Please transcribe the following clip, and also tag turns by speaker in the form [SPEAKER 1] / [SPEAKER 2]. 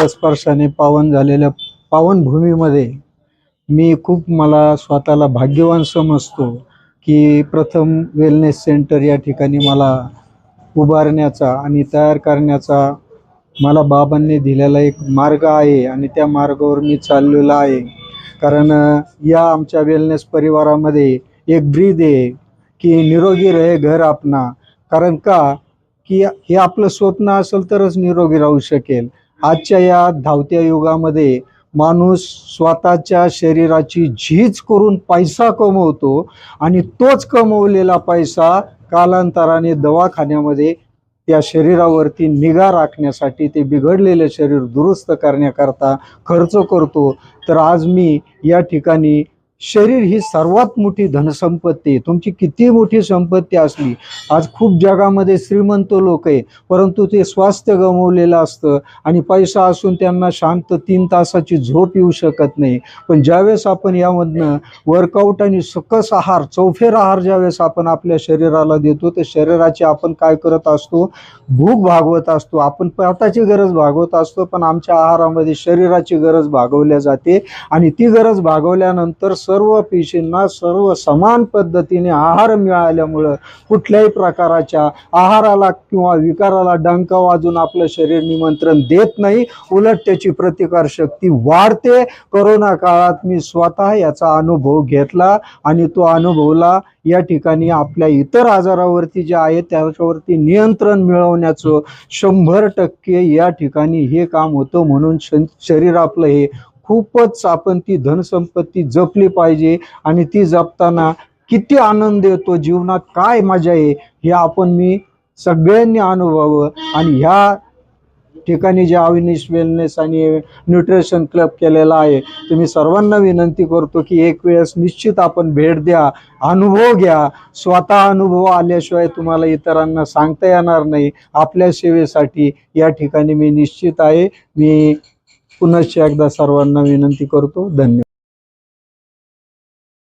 [SPEAKER 1] स्पर्शाने पावन झालेल्या पावनभूमीमध्ये मी खूप मला स्वतःला भाग्यवान समजतो की प्रथम वेलनेस सेंटर या ठिकाणी मला उभारण्याचा आणि तयार करण्याचा मला बाबांनी दिलेला एक मार्ग आहे आणि त्या मार्गावर मी चाललेलो आहे. कारण या आमच्या वेलनेस परिवारामध्ये एक ब्रीद आहे की निरोगी रहे घर आपणा कारण का? की हे आपलं स्वप्न असेल तरच निरोगी राहू शकेल. आजच्या या धावत्या युगामध्ये माणूस स्वतःच्या शरीराची झीज करून पैसा कमवतो आणि तोच कमवलेला पैसा कालांतराने दवाखान्यामध्ये त्या शरीरावरती निगा राखण्यासाठी ते बिघडलेले शरीर दुरुस्त करण्याकरता खर्च करतो. तर आज मी या ठिकाणी शरीर ही सर्वात मोठी धनसंपत्ती आहे. तुमची किती मोठी संपत्ती असली आज खूप जगामध्ये श्रीमंत लोक आहे परंतु ते स्वास्थ्य गमवलेलं असतं आणि पैसा असून त्यांना शांत तीन तासाची झोप येऊ शकत नाही. पण ज्यावेळेस आपण यामधनं वर्कआउट आणि सकस आहार चौफेर आहार ज्यावेळेस आपण आपल्या शरीराला देतो तर शरीराची आपण काय करत असतो? भूक भागवत असतो. आपण पोटाची गरज भागवत असतो पण आमच्या आहारामध्ये शरीराची गरज भागवल्या जाते आणि ती गरज भागवल्यानंतर सर्व पेशींना सर्व समान पद्धतीने आहार मिळाल्यामुळं कुठल्याही प्रकाराच्या आहाराला किंवा विकाराला डंका वाजून आपलं शरीर निमंत्रण देत नाही. उलट त्याची प्रतिकारशक्ती वाढते. कोरोना काळात मी स्वतः याचा अनुभव घेतला आणि तो अनुभवला या ठिकाणी आपल्या इतर आजारावरती जे आहे त्याच्यावरती नियंत्रण मिळवण्याचं शंभर टक्के या ठिकाणी हे काम होतं म्हणून श- शरीर आपलं हे खूपच आपण ती धनसंपत्ती जपली पाहिजे आणि ती जपताना किती आनंद येतो जीवनात काय मजा आहे हे आपण मी सगळ्यांनी अनुभवावं. आणि ह्या ठिकाणी जे अविनिश वेलनेस आणि न्यूट्रिशन क्लब केलेला आहे तुम्ही सर्वांना विनंती करतो की एक वेळेस निश्चित आपण भेट द्या अनुभव घ्या. स्वतः अनुभव आल्याशिवाय तुम्हाला इतरांना सांगता येणार नाही. आपल्या सेवेसाठी या ठिकाणी मी निश्चित आहे. मी पुनश्च एकदा सर्वांना विनंती करतो. धन्यवाद.